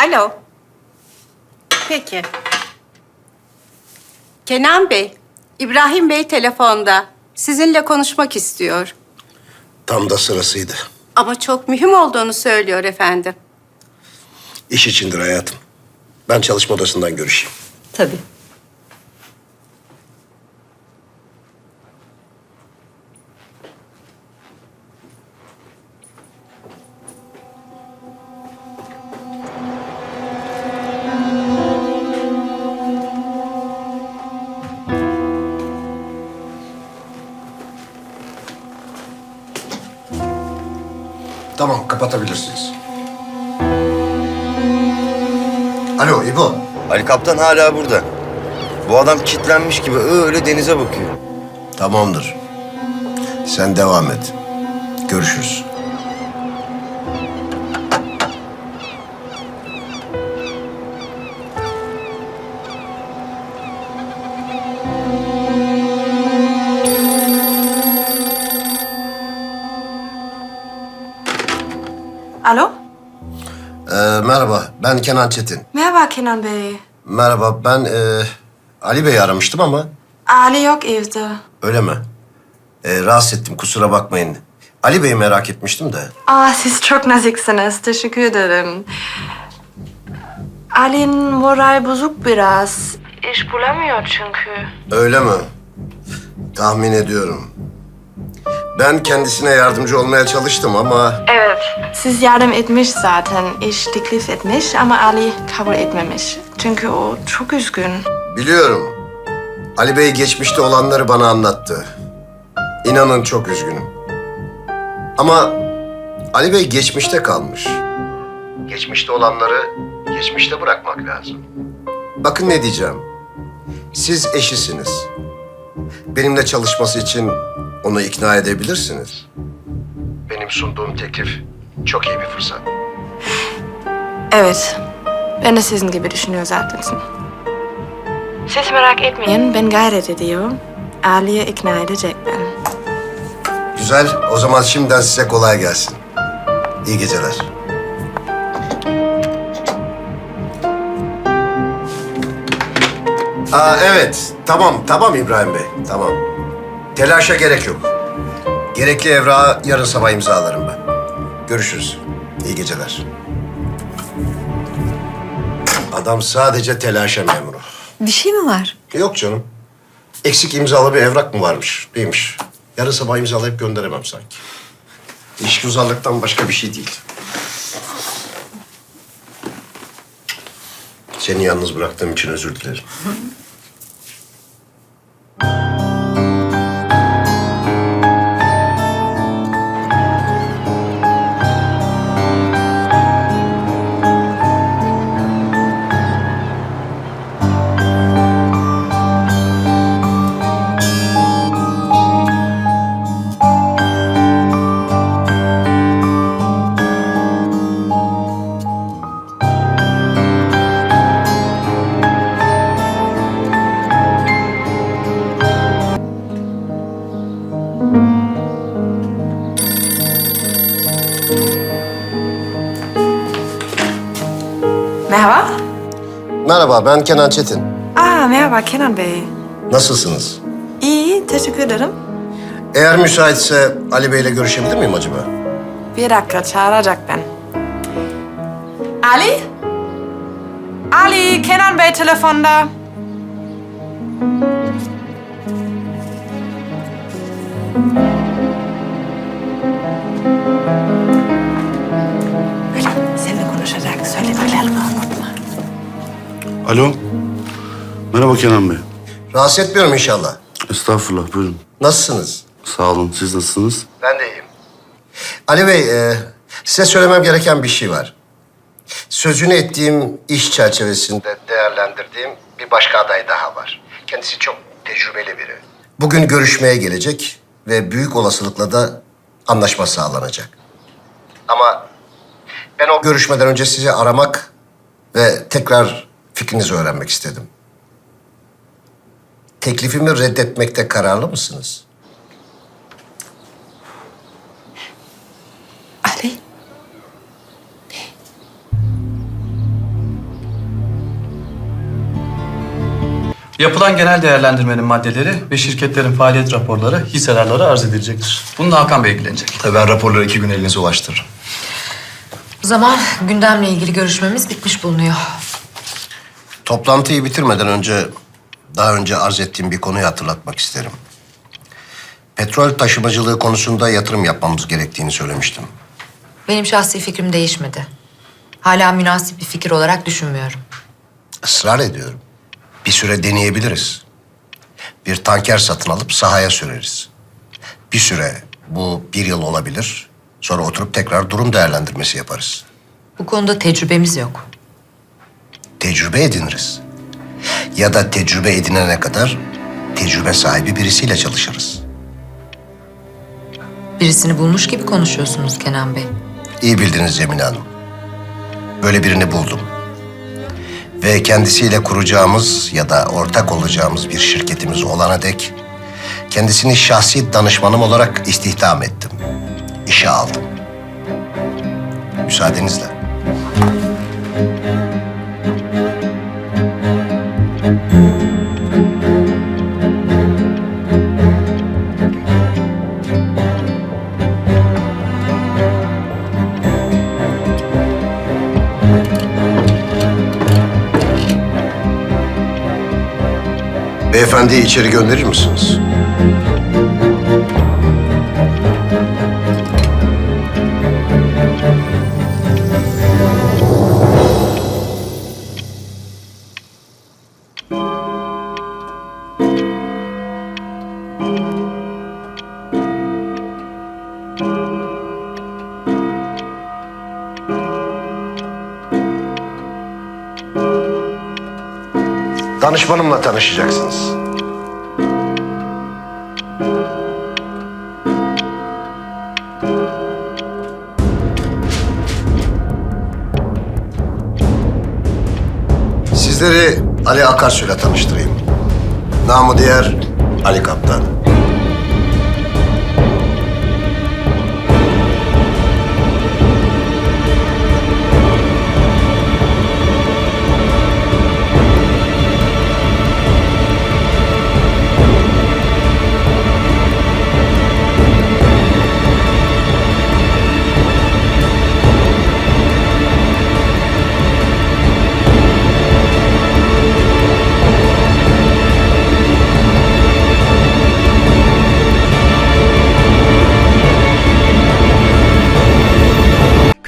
Alo. Peki. Kenan Bey, İbrahim Bey telefonda. Sizinle konuşmak istiyor. Tam da sırasıydı. Ama çok mühim olduğunu söylüyor efendim. İş içindir hayatım. Ben çalışma odasından görüşeyim. Tabii. Tamam, kapatabilirsiniz. Alo İbo. Ali Kaptan hala burada. Bu adam kitlenmiş gibi öyle denize bakıyor. Tamamdır. Sen devam et. Görüşürüz. Alo? Ee, merhaba, ben Kenan Çetin. Merhaba Kenan Bey. Merhaba, ben e, Ali Bey'i aramıştım ama Ali yok evde. öyle mi? Ee, rahatsız ettim, kusura bakmayın. Ali Bey'i merak etmiştim de. Aa, siz çok naziksiniz. Teşekkür ederim. Ali'nin moral bozuk biraz. İş bulamıyor çünkü. Öyle mi? Tahmin ediyorum. Ben kendisine yardımcı olmaya çalıştım ama Evet. Siz yardım etmiş zaten. İş teklif etmiş ama Ali kabul etmemiş. Çünkü o çok üzgün. biliyorum. Ali Bey geçmişte olanları bana anlattı. İnanın çok üzgünüm. Ama Ali Bey geçmişte kalmış. Geçmişte olanları geçmişte bırakmak lazım. Bakın ne diyeceğim. Siz eşisiniz. Benimle çalışması için onu ikna edebilirsiniz. Benim sunduğum teklif çok iyi bir fırsat. Evet. Ben de sizin gibi düşünüyor zaten. Siz merak etmeyin. Ben gayret ediyorum. Ali'yi ikna edecek ben. Güzel. O zaman şimdiden size kolay gelsin. İyi geceler. Aa, evet. Tamam, tamam İbrahim Bey. Tamam. Telaşa gerek yok. Gerekli evrağı yarın sabah imzalarım ben. Görüşürüz. İyi geceler. Adam sadece telaşa memuru. Bir şey mi var? Yok canım. Eksik imzalı bir evrak mı varmış? Neymiş? Yarın sabah imzalayıp gönderemem sanki. İşgüzarlıktan başka bir şey değil. Seni yalnız bıraktığım için özür dilerim. Merhaba. Merhaba, ben Kenan Çetin. Aa, merhaba Kenan Bey. Nasılsınız? İyi, teşekkür ederim. Eğer müsaitse Ali Bey'le görüşebilir miyim acaba? Bir dakika çağıracak ben. Ali? Ali, Kenan Bey telefonda. Alo. Merhaba Kenan Bey. Rahatsız etmiyorum inşallah. Estağfurullah buyurun. Nasılsınız? Sağ olun. Siz nasılsınız? Ben de iyiyim. Ali Bey, e, size söylemem gereken bir şey var. Sözünü ettiğim iş çerçevesinde değerlendirdiğim bir başka aday daha var. Kendisi çok tecrübeli biri. Bugün görüşmeye gelecek ve büyük olasılıkla da anlaşma sağlanacak. Ama ben o görüşmeden önce sizi aramak ve tekrar Fikrinizi öğrenmek istedim. Teklifimi reddetmekte kararlı mısınız? Ali. Yapılan genel değerlendirmenin maddeleri ve şirketlerin faaliyet raporları hissedarlara arz edilecektir. Bununla Hakan Bey ilgilenecek. Tabii ben raporları iki gün elinize ulaştırırım. O zaman gündemle ilgili görüşmemiz bitmiş bulunuyor. Toplantıyı bitirmeden önce daha önce arz ettiğim bir konuyu hatırlatmak isterim. Petrol taşımacılığı konusunda yatırım yapmamız gerektiğini söylemiştim. Benim şahsi fikrim değişmedi. Hala münasip bir fikir olarak düşünmüyorum. Israr ediyorum. Bir süre deneyebiliriz. Bir tanker satın alıp sahaya süreriz. Bir süre, bu bir yıl olabilir. Sonra oturup tekrar durum değerlendirmesi yaparız. Bu konuda tecrübemiz yok. Tecrübe ediniriz. Ya da tecrübe edinene kadar tecrübe sahibi birisiyle çalışırız. Birisini bulmuş gibi konuşuyorsunuz Kenan Bey. İyi bildiniz Cemile Hanım. Böyle birini buldum. Ve kendisiyle kuracağımız ya da ortak olacağımız bir şirketimiz olana dek kendisini şahsi danışmanım olarak istihdam ettim. İşe aldım. Müsaadenizle. Beyefendiyi içeri gönderir misiniz? Danışmanımla tanışacaksınız. Sizleri Ali Akarsu'yla tanıştırayım. Namı diğer Ali Kaptan.